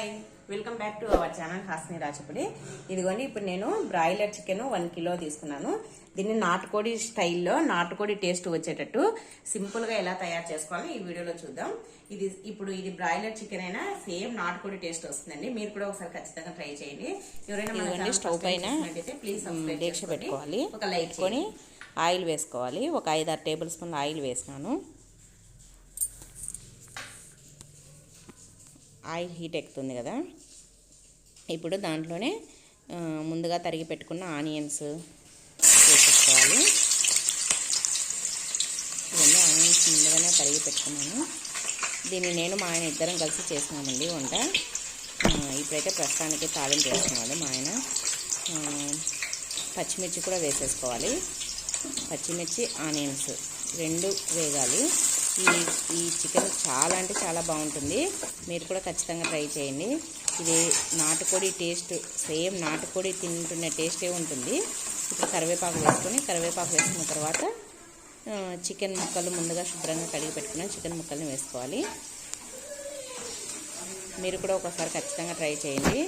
Hi. Welcome back to our channel Hasni రాచపడి ఇదిగోండి ఇప్పుడు నేను బ్రాయిలర్ చికెన్ వన్ కిలో తీసుకున్నాను. దీన్ని నాటుకోడి స్టైల్లో నాటుకోడి టేస్ట్ వచ్చేటట్టు సింపుల్గా ఎలా తయారు చేసుకోవాలో ఈ వీడియోలో చూద్దాం. ఇది ఇప్పుడు ఇది బ్రాయిలర్ చికెన్ అయినా సేమ్ నాటుకోడి టేస్ట్ వస్తుందండి. మీరు కూడా ఒకసారి ఖచ్చితంగా ట్రై చేయండి. ఎవరైనా స్టవ్ పైన ప్లీజ్ దీక్ష. పెట్టుకోవాలి. ఒక లైక్ పెట్టుకొని ఆయిల్ వేసుకోవాలి. ఒక ఐదు ఆరు టేబుల్ స్పూన్ల ఆయిల్ వేసినాను. ఆయిల్ హీట్ ఎక్కుతుంది కదా. ఇప్పుడు దాంట్లోనే ముందుగా తరిగి పెట్టుకున్న ఆనియన్స్ వేసేసుకోవాలి. ఇవన్నీ ఆనియన్స్ ముందుగానే తరిగి పెట్టుకున్నాను. దీన్ని నేను మా ఆయన ఇద్దరం కలిసి చేసినామండి వంట. ఇప్పుడైతే ప్రస్తుతానికి తాళింపు వేస్తున్నాడు మా ఆయన. పచ్చిమిర్చి కూడా వేసేసుకోవాలి. పచ్చిమిర్చి ఆనియన్స్ రెండు వేగాలి. ఈ ఈ చికెన్ చాలా అంటే చాలా బాగుంటుంది. మీరు కూడా ఖచ్చితంగా ట్రై చేయండి. ఇది నాటుకోడి టేస్ట్ సేమ్ నాటుకోడి తింటున్న టేస్టే ఉంటుంది. ఇప్పుడు కరివేపాకు వేసుకొని కరివేపాకు వేసుకున్న తర్వాత చికెన్ ముక్కలు ముందుగా శుభ్రంగా కడిగి పెట్టుకున్న చికెన్ ముక్కల్ని వేసుకోవాలి. మీరు కూడా ఒకసారి ఖచ్చితంగా ట్రై చేయండి.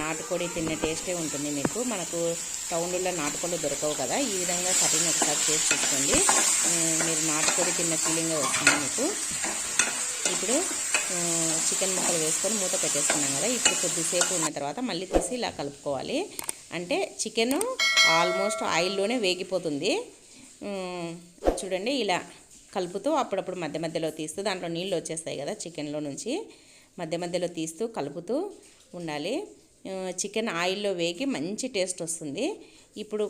నాటుకోడి తిన్న టేస్టే ఉంటుంది మీకు. మనకు టౌన్లో నాటుకోళ్ళు దొరకవు కదా. ఈ విధంగా కటింగ్ ఒకసారి చేసి చూసుకోండి. మీరు నాటుకోడి తిన్న ఫీలింగ్ వస్తుంది మీకు. ఇప్పుడు చికెన్ ముక్కలు వేసుకొని మూత పెట్టేసుకున్నాం కదా. ఇప్పుడు కొద్దిసేపు ఉన్న తర్వాత మళ్ళీ తీసి ఇలా కలుపుకోవాలి. అంటే చికెన్ ఆల్మోస్ట్ ఆయిల్లోనే వేగిపోతుంది. చూడండి ఇలా కలుపుతూ అప్పుడప్పుడు మధ్య మధ్యలో తీస్తూ దాంట్లో నీళ్ళు వచ్చేస్తాయి కదా చికెన్లో నుంచి. మధ్య మధ్యలో తీస్తూ కలుపుతూ ఉండాలి. చికెన్ ఆయిల్లో వేగి మంచి టేస్ట్ వస్తుంది. ఇప్పుడు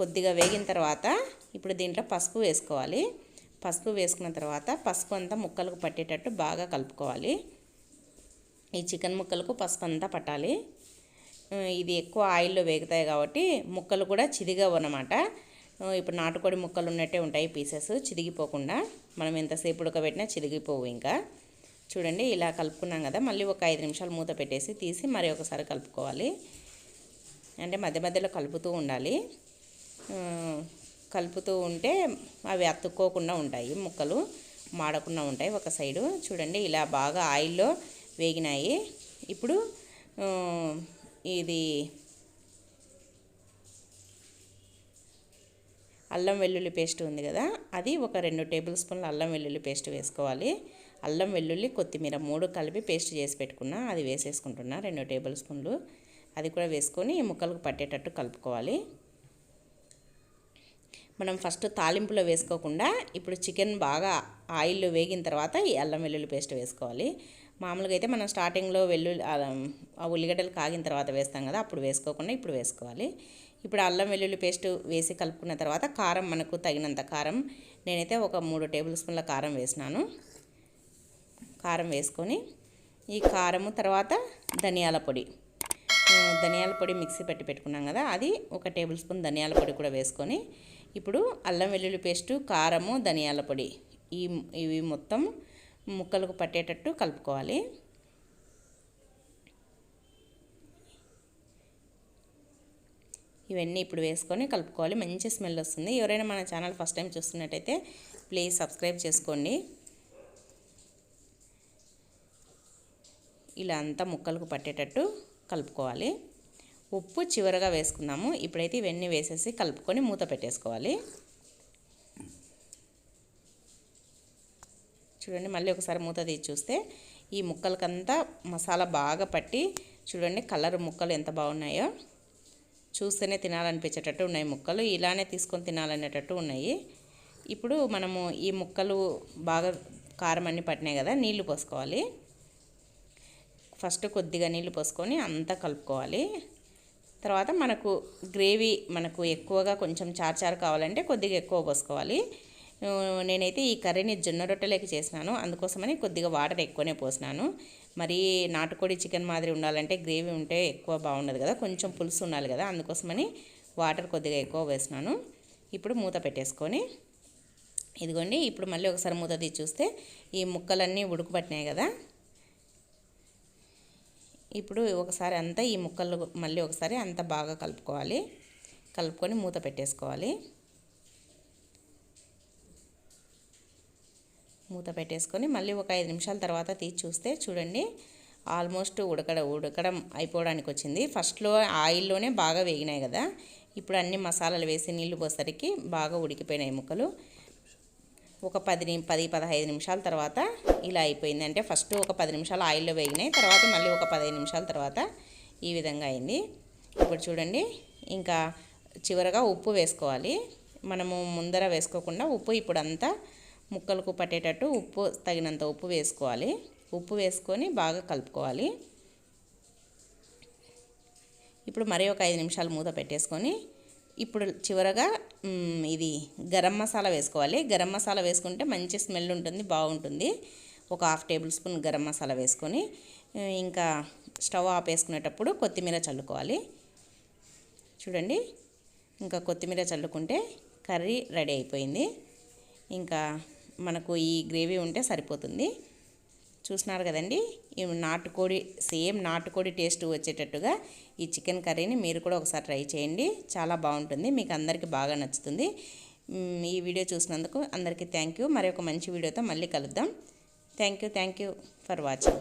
కొద్దిగా వేగిన తర్వాత ఇప్పుడు దీంట్లో పసుపు వేసుకోవాలి. పసుపు వేసుకున్న తర్వాత పసుపు అంతా ముక్కలకు పట్టేటట్టు బాగా కలుపుకోవాలి. ఈ చికెన్ ముక్కలకు పసుపు అంతా పట్టాలి. ఇది ఎక్కువ ఆయిల్లో వేగుతాయి కాబట్టి ముక్కలు కూడా చిదిగవు అన్నమాట. ఇప్పుడు నాటుకోడి ముక్కలు ఉన్నట్టే ఉంటాయి పీసెస్ చిదిగిపోకుండా. మనం ఎంతసేపు ఉడకబెట్టినా చిదిగిపోవు ఇంకా. చూడండి ఇలా కలుపుకున్నాం కదా. మళ్ళీ ఒక ఐదు నిమిషాలు మూత పెట్టేసి తీసి మరి ఒకసారి కలుపుకోవాలి. అంటే మధ్య మధ్యలో కలుపుతూ ఉండాలి. కలుపుతూ ఉంటే అవి అతుక్కోకుండా ఉంటాయి ముక్కలు మాడకుండా ఉంటాయి ఒక సైడు. చూడండి ఇలా బాగా ఆయిల్లో వేగినాయి. ఇప్పుడు ఇది అల్లం వెల్లుల్లి పేస్ట్ ఉంది కదా అది ఒక రెండు టేబుల్ స్పూన్ల అల్లం వెల్లుల్లి పేస్ట్ వేసుకోవాలి. అల్లం వెల్లుల్లి కొత్తిమీర మూడు కలిపి పేస్ట్ చేసి పెట్టుకున్నా అది వేసేసుకుంటున్నా రెండు టేబుల్ స్పూన్లు. అది కూడా వేసుకొని ముక్కలకు పట్టేటట్టు కలుపుకోవాలి. మనం ఫస్ట్ తాలింపులో వేసుకోకుండా ఇప్పుడు చికెన్ బాగా ఆయిల్లో వేగిన తర్వాత ఈ అల్లం వెల్లుల్లి పేస్ట్ వేసుకోవాలి. మామూలుగా అయితే మనం స్టార్టింగ్లో వెల్లుల్లి ఆ, ఆ ఉల్లిగడ్డలు కాగిన తర్వాత వేస్తాం కదా అప్పుడు వేసుకోకుండా ఇప్పుడు వేసుకోవాలి. ఇప్పుడు అల్లం వెల్లుల్లి పేస్ట్ వేసి కలుపుకున్న తర్వాత కారం మనకు తగినంత కారం. నేనైతే ఒక మూడు టేబుల్ స్పూన్ల కారం వేసినాను. కారం వేసుకొని ఈ కారము తర్వాత ధనియాల పొడి. ధనియాల పొడి మిక్సీ పెట్టి పెట్టుకున్నాం కదా అది ఒక టేబుల్ స్పూన్ ధనియాల పొడి కూడా వేసుకొని ఇప్పుడు అల్లం వెల్లుల్లి పేస్టు కారము ధనియాల పొడి ఈ ఇవి మొత్తం ముక్కలకు పట్టేటట్టు కలుపుకోవాలి. ఇవన్నీ ఇప్పుడు వేసుకొని కలుపుకోవాలి. మంచి స్మెల్ వస్తుంది. ఎవరైనా మన ఛానల్ ఫస్ట్ టైం చూస్తున్నట్టయితే ప్లీజ్ సబ్స్క్రైబ్ చేసుకోండి. ఇలా అంతా ముక్కలకు పట్టేటట్టు కలుపుకోవాలి. ఉప్పు చివరగా వేసుకుందాము. ఇప్పుడైతే ఇవన్నీ వేసేసి కలుపుకొని మూత పెట్టేసుకోవాలి. చూడండి మళ్ళీ ఒకసారి మూత తీసి చూస్తే ఈ ముక్కలకంతా మసాలా బాగా పట్టి చూడండి కలర్ ముక్కలు ఎంత బాగున్నాయో. చూస్తేనే తినాలనిపించేటట్టు ఉన్నాయి ముక్కలు. ఇలానే తీసుకొని తినాలనేటట్టు ఉన్నాయి. ఇప్పుడు మనము ఈ ముక్కలు బాగా కారం అన్ని పట్టినాయి కదా నీళ్ళు పోసుకోవాలి. ఫస్ట్ కొద్దిగా నీళ్ళు పోసుకొని అంతా కలుపుకోవాలి. తర్వాత మనకు గ్రేవీ మనకు ఎక్కువగా కొంచెం చార్చారు కావాలంటే కొద్దిగా ఎక్కువ పోసుకోవాలి. నేనైతే ఈ కర్రీని జొన్న రొట్టెలకి చేసినాను. అందుకోసమని కొద్దిగా వాటర్ ఎక్కువనే పోసినాను. మరి నాటుకోడి చికెన్ మాదిరి ఉండాలంటే గ్రేవీ ఉంటే ఎక్కువ బాగుండదు కదా కొంచెం పులుసు ఉండాలి కదా అందుకోసమని వాటర్ కొద్దిగా ఎక్కువ వేసినాను. ఇప్పుడు మూత పెట్టేసుకొని ఇదిగోండి ఇప్పుడు మళ్ళీ ఒకసారి మూత తీసి చూస్తే ఈ ముక్కలన్నీ ఉడుకుపట్టినాయి కదా. ఇప్పుడు ఒకసారి అంతా ఈ ముక్కలు మళ్ళీ ఒకసారి అంతా బాగా కలుపుకోవాలి. కలుపుకొని మూత పెట్టేసుకోవాలి. మూత పెట్టేసుకొని మళ్ళీ ఒక ఐదు నిమిషాల తర్వాత తీసి చూస్తే చూడండి ఆల్మోస్ట్ ఉడకడ ఉడకడం అయిపోవడానికి వచ్చింది. ఫస్ట్లో ఆయిల్లోనే బాగా వేగినాయి కదా. ఇప్పుడు అన్ని మసాలాలు వేసి నీళ్ళు పోసరికి బాగా ఉడికిపోయినాయి ముక్కలు. ఒక పది పది పదహైదు నిమిషాల తర్వాత ఇలా అయిపోయింది. అంటే ఫస్ట్ ఒక పది నిమిషాలు ఆయిల్లో వేగినాయి తర్వాత మళ్ళీ ఒక పదిహేను నిమిషాల తర్వాత ఈ విధంగా అయింది. ఇప్పుడు చూడండి ఇంకా చివరగా ఉప్పు వేసుకోవాలి. మనము ముందర వేసుకోకుండా ఉప్పు ఇప్పుడు అంతా ముక్కలకు పట్టేటట్టు ఉప్పు తగినంత ఉప్పు వేసుకోవాలి. ఉప్పు వేసుకొని బాగా కలుపుకోవాలి. ఇప్పుడు మరీ ఒక ఐదు నిమిషాలు మూత పెట్టేసుకొని ఇప్పుడు చివరగా ఇది గరం మసాలా వేసుకోవాలి. గరం మసాలా వేసుకుంటే మంచి స్మెల్ ఉంటుంది బాగుంటుంది. ఒక half tablespoon garam masala వేసుకొని ఇంకా స్టవ్ ఆపేసుకునేటప్పుడు కొత్తిమీర చల్లుకోవాలి. చూడండి ఇంకా కొత్తిమీర చల్లుకుంటే కర్రీ రెడీ అయిపోయింది. ఇంకా మనకు ఈ గ్రేవీ ఉంటే సరిపోతుంది. చూసినారు కదండి? ఈ నాటుకోడి సేమ్ నాటుకోడి టేస్ట్ వచ్చేటట్టుగా ఈ చికెన్ కర్రీని మీరు కూడా ఒకసారి ట్రై చేయండి. చాలా బాగుంటుంది. మీకు అందరికీ బాగా నచ్చుతుంది. ఈ వీడియో చూసినందుకు అందరికీ థ్యాంక్ యూ. మరి ఒక మంచి వీడియోతో మళ్ళీ కలుద్దాం. Thank you thank you for watching.